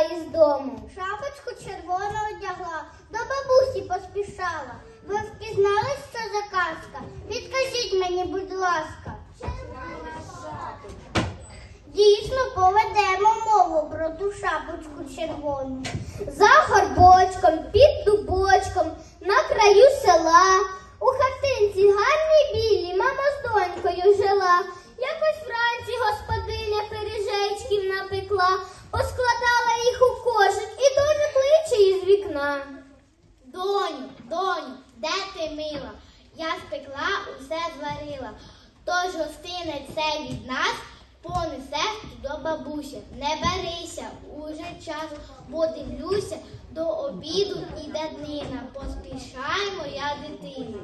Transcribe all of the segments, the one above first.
із дому. Шапочку червону одягла, до бабусі поспішала. Ви впізнали, що за казка? Відкажіть мені, будь ласка. Дійсно поведемо мову про ту шапочку червону. За горбочком, під дубочком, на краю села, у хатинці гарний біль. Із вікна. Доню, доню, де ти мила? Я спекла, усе зварила. Тож гостинець це від нас понесеш до бабусі. Не берися, уже час, бо дивлюся, до обіду іде днина. Поспішай, моя дитина.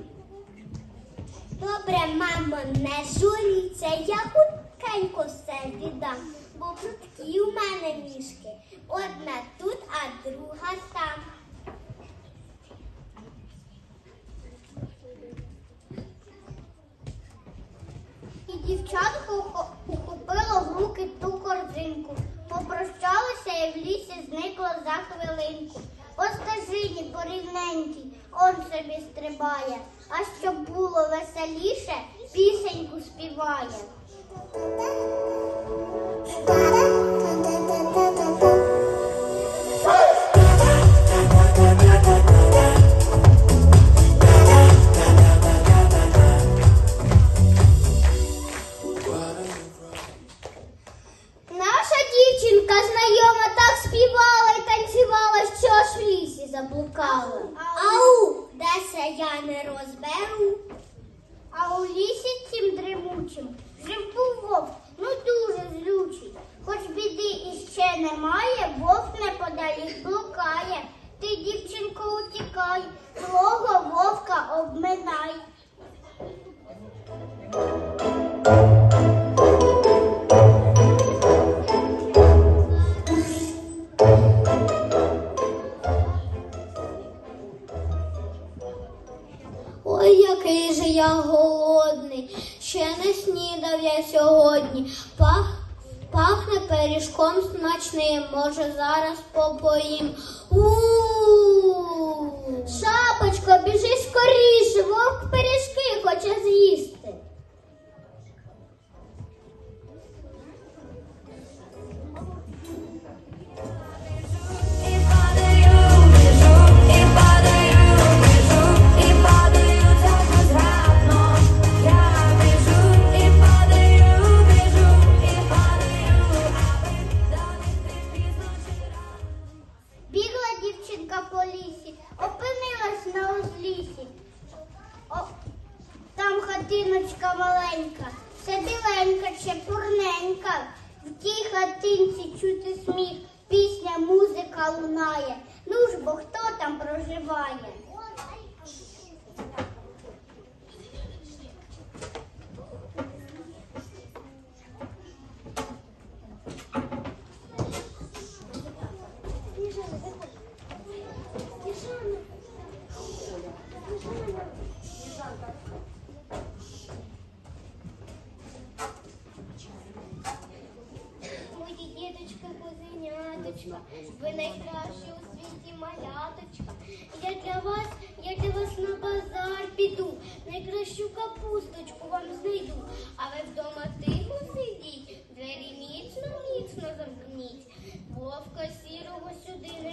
Добре, мамо, не журіться, я хутенько все віддам, бо пруткі у мене мішки. Одна тут, а друга там. Ухо- ухопила в руки ту корзинку, попрощалася і в лісі зникла за хвилинку. По стежині он собі стрибає, а щоб було веселіше, пісеньку співає. Дівчинка знайома так співала і танцювала, що аж в лісі заблукала. Ау, деся я не розберу. А у лісі цім дремучим жив був вовк, ну дуже злючий. Хоч біди іще немає, вовк неподалік блукає. Ти, дівчинко, утікай, злого вовка обминай. Який же я голодний, ще не снідав я сьогодні. Пах, пахне пиріжком смачним, може зараз попоїм. у Шапочко, біжи скоріше, вовк хатиночка маленька, все біленька, чепурненька. В тій хатинці чути сміх, пісня, музика лунає. Ну ж бо хто там проживає? Мої діточка, ви найкращі у світі маляточка. Я для вас, я для вас на базар піду, найкращу капусточку вам знайду. А ви вдома тихо сидіть, двері міцно, міцно замкніть. Вовка сірого сюди не